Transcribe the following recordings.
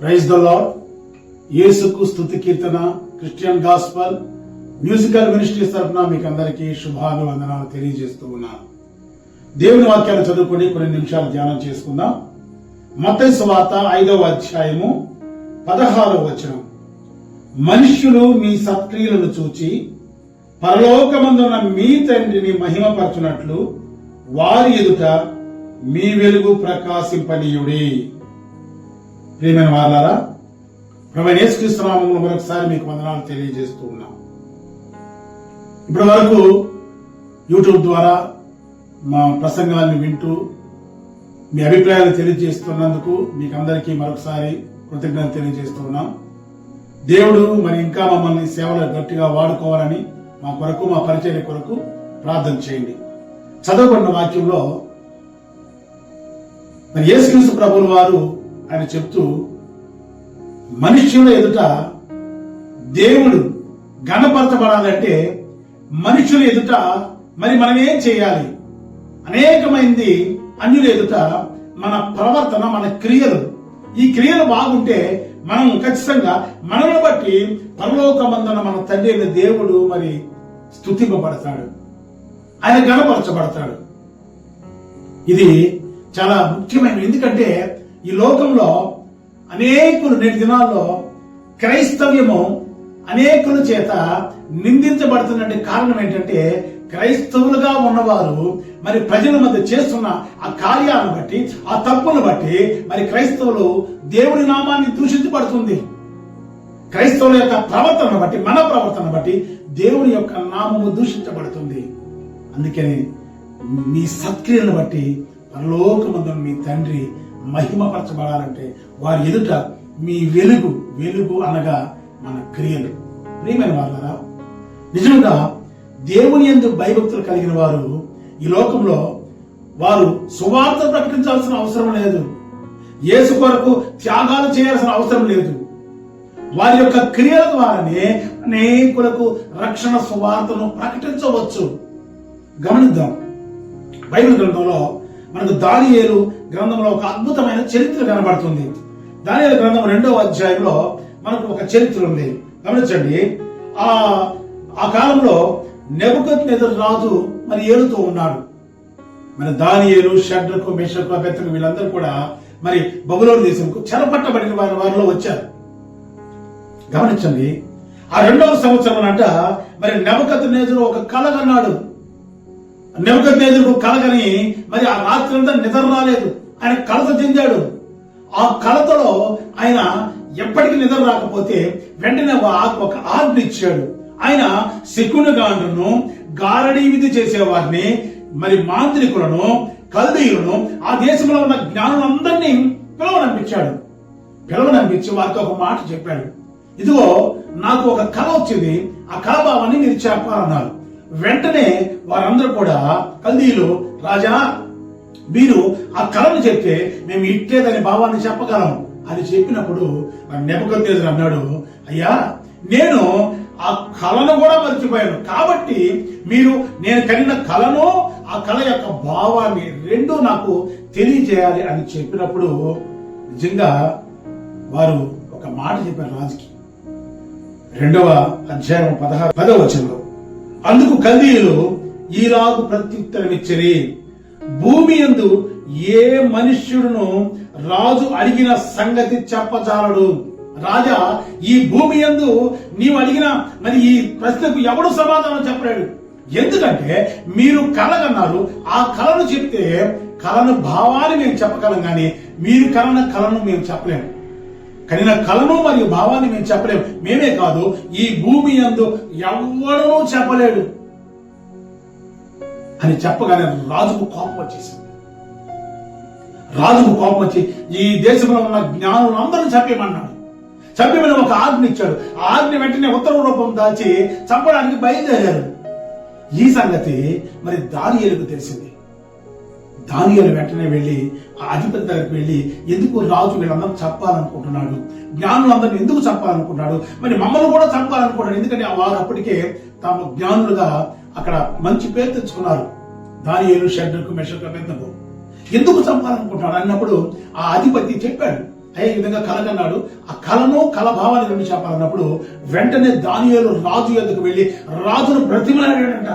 Praise the lord యేసుకు స్థుతి కీర్తన క్రిస్టియన్ గాస్పల్ మ్యూజికల్ మినిస్ట్రీస్ తరఫున మీకు అందరికీ శుభాభివందనాలు తెలియజేస్తూ ఉన్నాను. దేవుని వాక్యాలు చదువుకొని కొన్ని నిమిషాలు ధ్యానం చేసుకుందాం. మత్తయి వార్త ఐదవ అధ్యాయము పదహారవ వచనం. మనుష్యులు మీ సత్క్రియలను చూచి పరలోకమందున్న మీ తండ్రిని మహిమపరచునట్లు వారి ఎదుట మీ వెలుగు ప్రకాశింపనీయుడి. ప్రియమైన వాళ్ళారా ప్రవీణ్ యేసుక్రీస్తునామంలో మరొకసారి మీకు వందనాలు తెలియజేస్తూ ఉన్నాం. ఇప్పటి వరకు యూట్యూబ్ ద్వారా మా ప్రసంగాన్ని వింటూ మీ అభిప్రాయాలు తెలియజేస్తున్నందుకు మీకు అందరికీ మరొకసారి కృతజ్ఞత తెలియజేస్తున్నాం దేవుడు మరి ఇంకా మమ్మల్ని సేవలు గట్టిగా వాడుకోవాలని మా కొరకు మా పరిచర్య కొరకు ప్రార్థన చేయండి. చదవబడిన వాక్యంలో మరి యేసుక్రీస్తు ప్రభుల వారు ఆయన చెప్తూ మనుషుల ఎదుట దేవుడు గణపరచబడాలంటే మనుషుల ఎదుట మరి మనం ఏం చేయాలి. అనేకమైంది అన్యుల ఎదుట మన ప్రవర్తన మన క్రియలు. ఈ క్రియలు బాగుంటే మనం ఖచ్చితంగా మనల్ని బట్టి పరలోకమందున మన తండ్రి అయిన దేవుడు మరి స్థుతింపబడతాడు. ఆయన గణపరచబడతాడు ఇది చాలా ముఖ్యమైనది. ఎందుకంటే ఈ లోకంలో అనేకులు నేటి దినాల్లో క్రైస్తవ్యము అనేకుల చేత నిందించబడుతున్న కారణం ఏంటంటే క్రైస్తవులుగా ఉన్నవారు మరి ప్రజల మధ్య చేస్తున్న ఆ కార్యాలను బట్టి ఆ తప్పును బట్టి మరి క్రైస్తవులు దేవుడి నామాన్ని దూషించబడుతుంది. క్రైస్తవుల యొక్క ప్రవర్తన బట్టి మన ప్రవర్తన బట్టి దేవుని యొక్క నామము దూషించబడుతుంది. అందుకని మీ సత్క్రియలను బట్టి పరలోకమందు మీ తండ్రి మహిమపరచబడాలంటే వారి ఎదుట మీ వెలుగు వెలుగు అనగా మన క్రియలు. ప్రియమైన వారు నిజంగా దేవుని ఎందు భయభక్తులు కలిగిన వారు ఈ లోకంలో వారు సువార్త ప్రకటించాల్సిన అవసరం లేదు. యేసు కొరకు త్యాగాలు చేయాల్సిన అవసరం లేదు. వారి యొక్క క్రియల ద్వారానే అనేకులకు రక్షణ సువార్తను ప్రకటించవచ్చు. గమనిద్దాం. బైబిల్ గ్రంథంలో మనకు దానియేలు గ్రంథంలో ఒక అద్భుతమైన చరిత్ర కనబడుతుంది. దానియేలు గ్రంథం రెండవ అధ్యాయంలో మనకు ఒక చరిత్ర ఉంది. గమనించండి. ఆ ఆ కాలంలో నెబుకత్ రాజు మరి ఏలుతూ ఉన్నాడు. మరి దానియేలు షడ్రకు మిషకు అభ్యర్థులు వీళ్ళందరూ కూడా మరి బబులోని దేశంకు చెరపట్టబడిన వారి వారిలో వచ్చారు. గమనించండి. ఆ రెండవ సంవత్సరం అంట మరి నెబకత్ నేజరు ఒక కళ కన్నాడు కలగని మరి ఆ రాత్రి అంతా నిద్ర రాలేదు. ఆయన కలత చెందాడు. ఆ కలతలో ఆయన ఎప్పటికీ నిద్ర రాకపోతే వెంటనే ఒక ఆజ్ఞ ఇచ్చాడు. ఆయన శకునగాండ్రును గారడీ విధి చేసేవారిని మరి మాంత్రికులను కల్దీయులను ఆ దేశంలో ఉన్న జ్ఞానులందరినీ పిలవనంపించాడు పిలవనంపించి వారితో ఒక మాట చెప్పాడు. ఇదిగో నాకు ఒక కళ వచ్చింది. ఆ కళ భావాన్ని మీరు చెప్పాలన్నారు వెంటనే వారందరూ కూడా కల్దీలు రాజా మీరు ఆ కళను చెప్తే మేము ఇట్టేదని భావాన్ని చెప్పగలం అని చెప్పినప్పుడు నెపకొద్దేది అన్నాడు అయ్యా నేను ఆ కళను కూడా మర్చిపోయాను. కాబట్టి మీరు నేను కలిగిన కళను ఆ కళ యొక్క భావాన్ని రెండు నాకు తెలియజేయాలి అని చెప్పినప్పుడు నిజంగా వారు ఒక మాట చెప్పారు రాజుకి. రెండవ అధ్యాయం పదహారు పదవ వచనంలో. అందుకు కల్దీయులు ఈలాగు ప్రత్యుత్తరమిచ్చరి. భూమి ఎందు ఏ మనుష్యుడును రాజు అడిగిన సంగతి చెప్పచాలడు రాజా ఈ భూమి ఎందు నీవు అడిగిన మరి ఈ ప్రశ్నకు ఎవడు సమాధానం చెప్పలేడు? ఎందుకంటే మీరు కలగన్నారు. ఆ కళను చెప్తే కళను భావాన్ని మేము చెప్పగలం కానీ మీరు కలన కళను మేము చెప్పలేము. కనిన కలను మరియు భావాన్ని మేము చెప్పలేము. మేమే కాదు ఈ భూమి అందు ఎవడూ చెప్పలేడు. అని చెప్పగానే రాజుకు కోపం వచ్చేసింది. రాజుకు కోపం వచ్చి ఈ దేశంలో ఉన్న జ్ఞానులందరూ చెప్పేమన్నాడు చంపమని ఒక ఆజ్ఞ ఇచ్చాడు. ఆ ఆజ్ఞ వెంటనే ఉత్తర రూపం దాచి చంపడానికి బయలుదేరారు. ఈ సంగతి మరి దానియేలుకు తెలిసింది. దానియేలు వెంటనే వెళ్ళి ఆ అధిపతి దగ్గరికి వెళ్ళి ఎందుకు రాజు వీళ్ళందరూ చంపాలనుకుంటున్నాడు? జ్ఞానులందరినీ ఎందుకు చంపాలనుకుంటున్నాడు? మరి మమ్మల్ని కూడా చంపాలనుకుంటున్నాడు. ఎందుకంటే వారు అప్పటికే తాము జ్ఞానులుగా అక్కడ మంచి పేరు తెచ్చుకున్నారు. దానియాలు షడ్రకు మెషకు పెద్దకు ఎందుకు చంపాలనుకుంటున్నాడు? అన్నప్పుడు ఆ అధిపతి చెప్పాడు. అయ్యే విధంగా కలకన్నాడు ఆ కలను కల భావాన్ని రెండు చెప్పాలన్నప్పుడు వెంటనే దానియేలు రాజు ఎందుకు వెళ్ళి రాజును బ్రతిమలాడాడంట.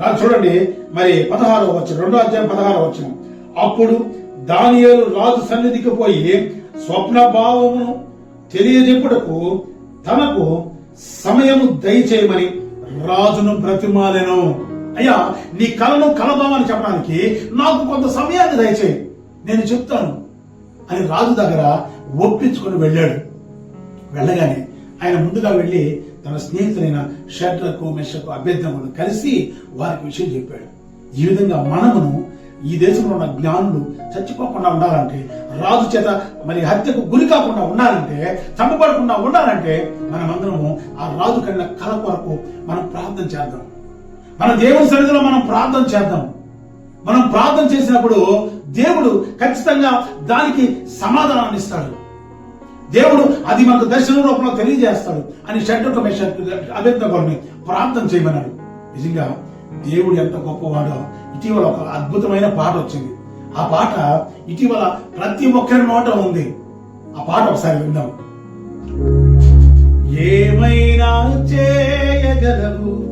రాజు చూడండి మరి పదహారో వచ్చిన రెండో అధ్యాయం పదహారో వచ్చిన అప్పుడు దానియలు రాజు సన్నిధికి పోయి స్వప్న భావమును తెలియజెప్పుటకు తనకు సమయము దయచేయమని రాజును బ్రతిమాలెను. అయ్యా నీ కలను కలదామని చెప్పడానికి నాకు కొంత సమయాన్ని దయచేయి. నేను చెప్తాను అని రాజు దగ్గర ఒప్పించుకొని వెళ్ళాడు. వెళ్ళగానే ఆయన ముందుగా వెళ్ళి తన స్నేహితులైన షట్రకు మెషకు అభ్యర్థములను కలిసి వారికి విషయం చెప్పాడు. ఈ విధంగా మనమును ఈ దేశంలో ఉన్న జ్ఞానులు చచ్చిపోకుండా ఉండాలంటే రాజు చేత మరి హత్యకు గురి కాకుండా ఉండాలంటే చంపబడకుండా ఉండాలంటే మనమందరము ఆ రాజు కన్నా కళ కొరకు మనం ప్రార్థన చేద్దాం. మన దేవుని సన్నిధిలో మనం ప్రార్థన చేద్దాం. మనం ప్రార్థన చేసినప్పుడు దేవుడు ఖచ్చితంగా దానికి సమాధానాన్ని ఇస్తాడు. దేవుడు అది మనకు దర్శన రూపంలో తెలియజేస్తాడు అని షడ్డొక అభ్యర్థకుల్ని ప్రార్థన చేయమన్నాడు. నిజంగా దేవుడు ఎంత గొప్పవాడో. ఇటీవల ఒక అద్భుతమైన పాట వచ్చింది. ఆ పాట ఇటీవల ప్రతి ఒక్కరి నోట ఉంది. ఆ పాట ఒకసారి విందాం. ఏమైనా చేయగలవు?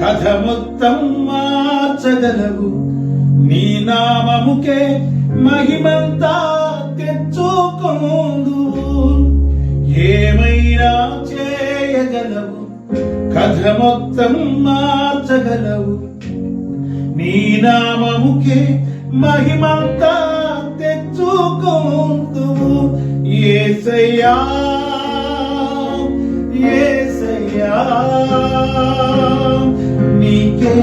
కథ మొత్తం మార్చగలవు. నీ నామముకే మహిమంతా తెచ్చుకోందు ఏమైనా చేయగలవు? కథ మొత్తం మార్చగలవు. నీ నామముకే మహిమంతా తెచ్చుకోందువు ఏసయ్యా ఏసయ్యా నీకే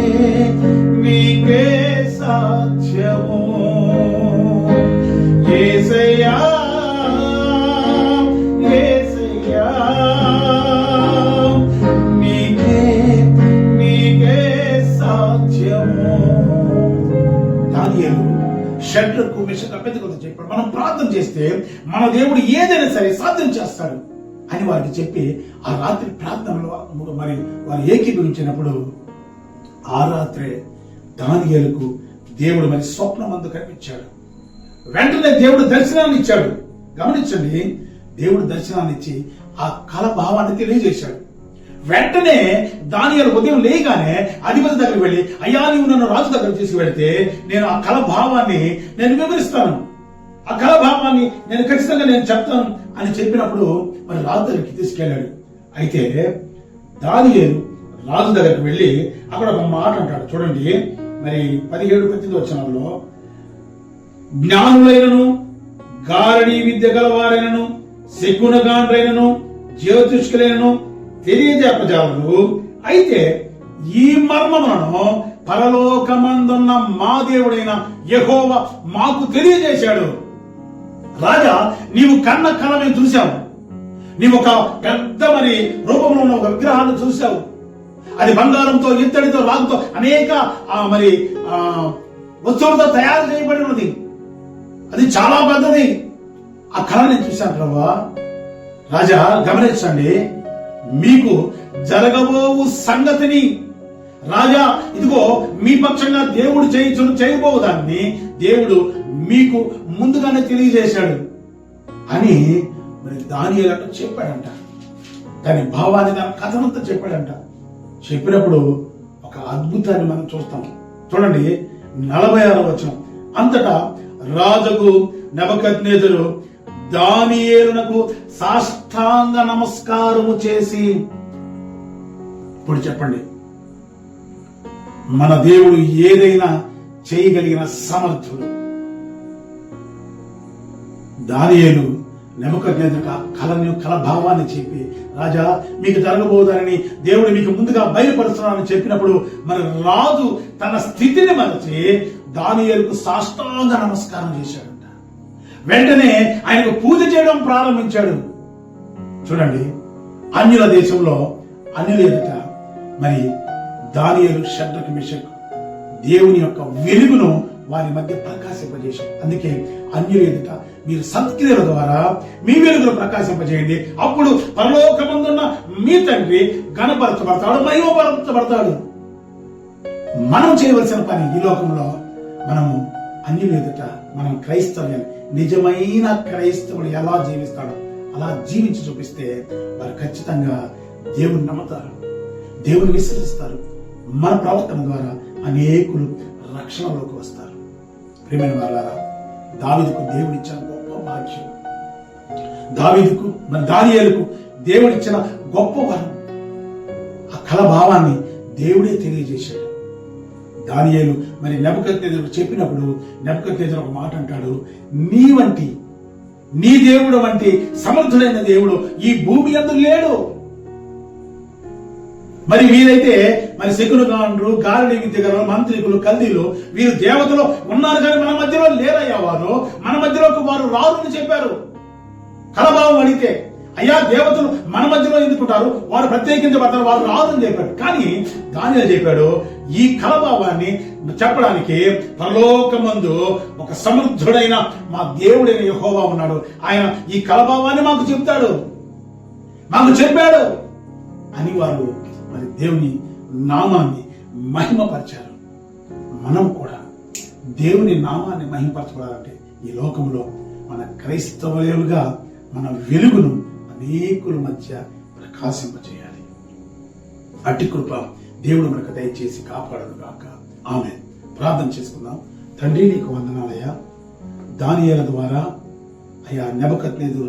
దానియలు షడ్లకు మిషకు అభ్యర్థి చెప్పాడు. మనం ప్రార్థన చేస్తే మన దేవుడు ఏదైనా సరే సాధ్యం చేస్తాడు అని వారికి చెప్పి ఆ రాత్రి ప్రార్థనలో మరి వారు ఏకీభవించినప్పుడు ఆ రాత్రే దానియలకు దేవుడు మరి స్వప్నమందు కనిపించాడు. వెంటనే దేవుడు దర్శనాన్ని ఇచ్చాడు. గమనించండి దేవుడు దర్శనాన్ని ఇచ్చి ఆ కళ భావాన్ని తెలియజేశాడు. వెంటనే దానియాలు ఉదయం లేయగానే అధిపతి దగ్గరికి వెళ్ళి అయ్యా నీవు నన్ను రాజు దగ్గర తీసుకువెడితే నేను ఆ కళ భావాన్ని నేను వివరిస్తాను. ఆ కళ భావాన్ని నేను ఖచ్చితంగా నేను చెప్తాను అని చెప్పినప్పుడు మరి రాజు దగ్గరికి తీసుకెళ్ళాడు. అయితే దానియేలు రాజు దగ్గరికి వెళ్ళి అక్కడ ఒక మాట అంటాడు. చూడండి మరి పదిహేడు పద్దెనిమిది వచ్చినలో జ్ఞానులైనను గారడీ విద్య గలవారైనను శకునగాండ్రైనను జ్యోతిష్కులైనను తెలియజేపజాలరు అయితే ఈ మర్మములను పరలోకమందున్న మా దేవుడైన యహోవ మాకు తెలియజేశాడు. రాజా నీవు కన్న కళ మేము చూశావు. నీవు ఒక పెద్ద మరి రూపంలో ఉన్న ఒక విగ్రహాన్ని చూశావు. అది బంగారంతో ఇత్తడితో రాగుతో అనేక ఆ, మరి వస్తువులతో తయారు చేయబడి ఉన్నది. అది చాలా పెద్దది. ఆ కళ నేను చూశాను ప్రభా. రాజా గమనించండి. మీకు జరగబోవు సంగతిని. రాజా ఇదిగో మీ పక్షంగా దేవుడు చేయించును చేయబోవు దాన్ని దేవుడు మీకు ముందుగానే తెలియజేశాడు. అని మరి దాని చెప్పాడంట. దాని భావాన్ని దాని కథనంతా చెప్పాడంట. చెప్పినప్పుడు ఒక అద్భుతాన్ని మనం చూస్తాం. చూడండి నలభై ఆరు వచనం. అంతటా రాజుకు నెబకద్నేజరు దానియేలునకు సాష్టాంగ నమస్కారము చేసి ఇప్పుడు చెప్పండి. మన దేవుడు ఏదైనా చేయగలిగిన సమర్థుడు. దానియేలు నెమకజ్ఞత కళని కలను కలభావాన్ని చెప్పి రాజా మీకు జరగబోదని దేవుడు మీకు ముందుగా బయలుపరుస్తున్నానని చెప్పినప్పుడు మన రాజు తన స్థితిని మరచి దానియేలుకు సాష్టాంగ నమస్కారం చేశాడు. వెంటనే ఆయనకు పూజ చేయడం ప్రారంభించాడు. చూడండి అన్యుల దేశంలో అన్యుల ఎదుట మరి దానియలు షడ్రకు మిషక్ దేవుని యొక్క వెలుగును వారి మధ్య ప్రకాశింపజేశాడు. అందుకే అన్యుల ఎదుట మీరు సత్క్రియల ద్వారా మీ వెలుగును ప్రకాశింపజేయండి. అప్పుడు పరలోకమందున్న మీ తండ్రి గణపరచబడతాడు మహిమపరచబడతాడు. మనం చేయవలసిన పని ఈ లోకంలో మనము అన్యుల ఎదుట మనం క్రైస్తవ్యం నిజమైన క్రైస్తవుడు ఎలా జీవిస్తాడో అలా జీవించి చూపిస్తే వారు ఖచ్చితంగా దేవుని నమ్ముతారు దేవుని విశ్వసిస్తారు మన ప్రవర్తన ద్వారా అనేకులు రక్షణలోకి వస్తారు. ప్రేమైన వాళ్ళారా దావిదకు దేవుడిచ్చిన గొప్ప భాగ్యం. దావీదుకు మన దానియాలకు దేవుడిచ్చిన గొప్ప వరం. ఆ కళ భావాన్ని దేవుడే తెలియజేశాడు. దానియేలు మరి నెబద్ చెప్పినప్పుడు నెబద్ ఒక మాట అంటాడు నీ వంటి నీ దేవుడు వంటి సమర్థుడైన దేవుడు ఈ భూమి అందు లేడు. మరి వీరైతే మరి శకులు గాండ్రు గాలిని విద్యగల మంత్రికులు కల్దీలు వీరు దేవతలు ఉన్నారు కానీ మన మధ్యలో లేరయ్యా వారు. మన మధ్యలోకి వారు రారు అని చెప్పారు. కలభావం అడిగితే అయ్యా దేవతలు మన మధ్యలో ఎందుకుంటారు? వారు ప్రత్యేకించబడతారు వారు రాదు అని చెప్పాడు. కానీ దానిలో చెప్పాడు ఈ కలభావాన్ని చెప్పడానికి పరలోకమందు ఒక సమర్థుడైన మా దేవుడైన యహోవా ఉన్నాడు. ఆయన ఈ కలభావాన్ని మాకు చెప్తాడు మాకు చెప్పాడు. అని వారు మరి దేవుని నామాన్ని మహిమపరిచారు. మనం కూడా దేవుని నామాన్ని మహిమపరచబడాలంటే ఈ లోకంలో మన క్రైస్తవులుగా మన వెలుగును అనేకుల మధ్య ప్రకాశింపజేయాలి. అట్టి కృప దేవుడు మనకు దయచేసి కాపాడను గాక ఆమె ప్రార్థన చేసుకుందాం. తండ్రి నీకు వందనాలయ్యా. దానియాల ద్వారా అయ్యా నెబకత్నేదు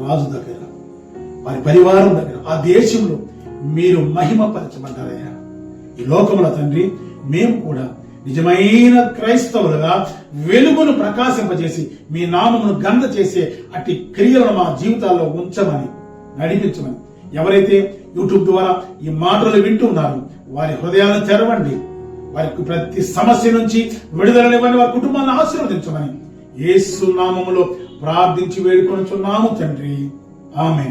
రాజు దగ్గర వారి పరివారం దగ్గర ఆ దేశంలో మీరు మహిమపరచబడ్డారయ్యా. ఈ లోకముల తండ్రి మేము కూడా నిజమైన క్రైస్తవులుగా వెలుగును ప్రకాశింపజేసి మీ నామమును గంధ చేసే అట్టి క్రియలను మా జీవితాల్లో ఉంచమని నడిపించమని ఎవరైతే యూట్యూబ్ ద్వారా ఈ మాటలు వింటున్నారు వారి హృదయాలను తెరవండి. వారికి ప్రతి సమస్య నుంచి విడుదలనివ్వండి వారి కుటుంబాన్ని ఆశీర్వదించమని యేసు నామములో ప్రార్థించి వేడుకొనుచున్నాము తండ్రి. ఆమె